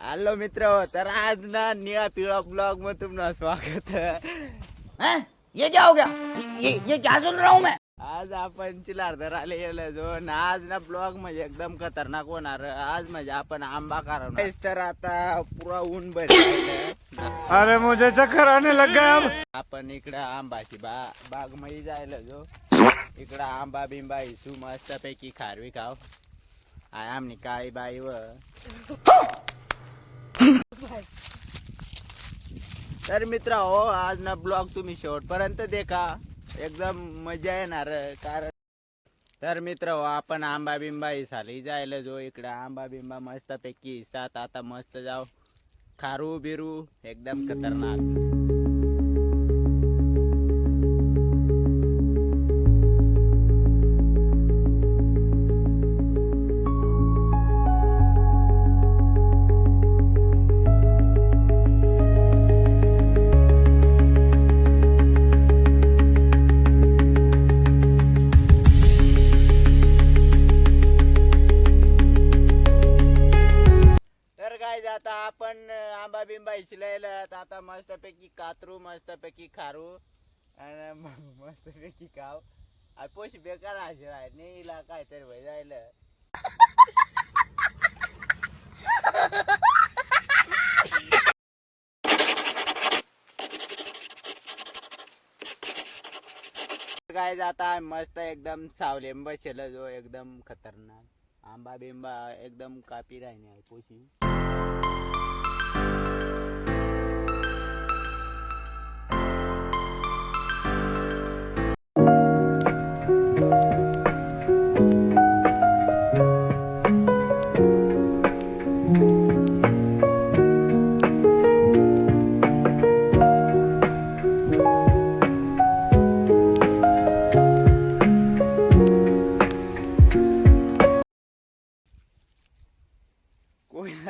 Hello मित्र तर आज ना निळा पिवळा ब्लॉग में तुमनं स्वागत. है? हैं? ये क्या हो गया ये ये क्या सुन रहा हूँ मैं आज आपण चिलारधर आले गेलो जो ना आज ना ब्लॉग म्हणजे एकदम खतरनाक होणार. आज म्हणजे आपण आंबा कारण तर आता पुरा ऊन बसलेलं अरे मुझे चक्कर आने लग गया अब. आपण इकडं आंबाची बा बागमध्ये जायला जो. इकडं आंबा बिंबा हिसू मस्त पैकी खारवी खाव आय आमनी काळी बाई व. तर मित्र हो आज ना ब्लॉग तुम्ही शेवटपर्यंत देखा. एकदम मजा येणार कारण तर मित्र हो आपण आंबा बिंबा हिसाली जायला जो इकडं. आंबा बिंबा मस्त पैकी आता मस्त जाऊ. खारू बिरू एकदम खतरनाक. शिलायला आता मस्तपैकी कातरू मस्तपैकी खारू आणि मस्तपैकी खाव आणि पोश बेकार असे इला काय तरी वय जायला काय जाता मस्त एकदम सावलेंब शेल जो एकदम खतरनाक. आंबा बिंबा एकदम कापी राहिने आहे पोशी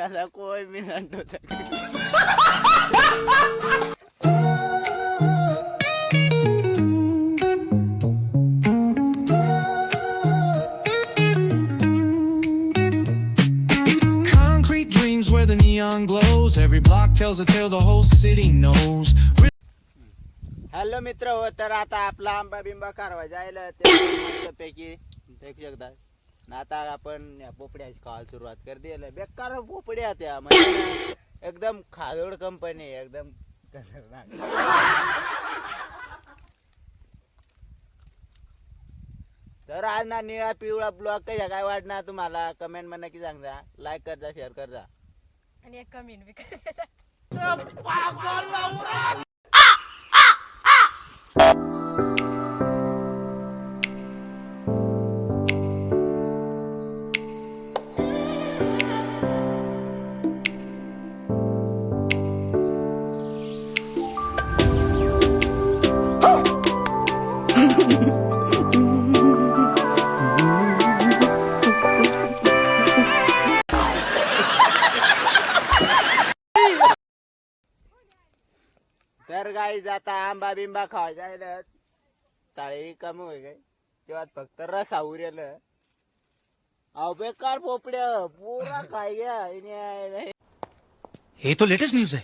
कोई दादा कोई भी ना तो Concrete dreams where the neon glows. Every block tells a tale the whole city knows. Hello मित्र हो तर आता आपला आंबा बिंबा कारवा जायला ते मस्तपैकी देखू शकता ना आता आपण या पोपड्याची खावायला सुरुवात कर दिलं बेकार पोपड्या त्या म्हणजे एकदम खादोड कंपनी एकदम खतरनाक. तर आज ना निळा पिवळा ब्लॉग कशा काय वाटणार तुम्हाला? कमेंटमध्ये नक्की सांगा लाईक करजा शेअर करजा आणि एक बी करायचा गाई जाता आंबा बिंबा खावा जायला ताळी कमी होय काय तेव्हा फक्त रसा उरेल. अहो बेकार पोपड्या पुरा काय घ्या ये तो लेटेस्ट न्यूज है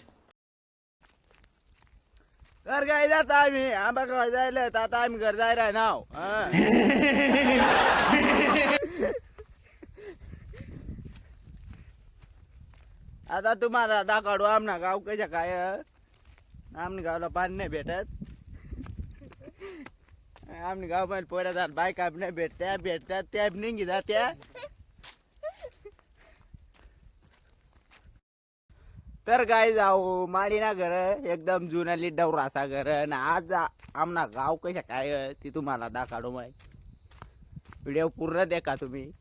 तर काय जाता आम्ही आंबा खावा जायला आता आम्ही घर जायला नाव आता तुम्हाला दाखवू आमना गाव कशा काय आमने गावला पाणी नाही भेटत. आमने गावमध्ये पोऱ्या जात बायका नाही भेटत्या भेटतात त्या निघी जात्या. तर काय जाऊ माडीना घर एकदम जुनाली डवरासा घर आणि आज आमना गाव कशा काय ती तुम्हाला दाखाडू माय व्हिडिओ पूर्ण देखा तुम्ही.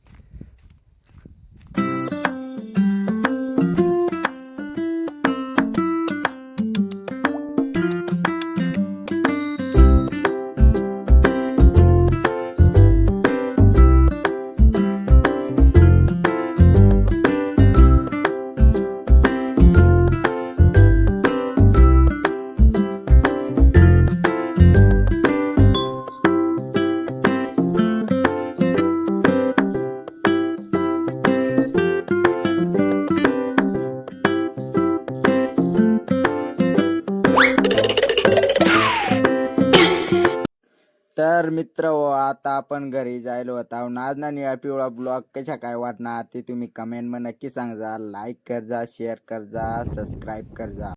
तर मित्र हो आता आपण घरी जायलो होता. नाज ना निळा पिवळा ब्लॉग कशा काय वाटणार ते तुम्ही कमेंटमध्ये नक्की सांगा. लाईक कर जा शेअर कर जा सबस्क्राईब कर जा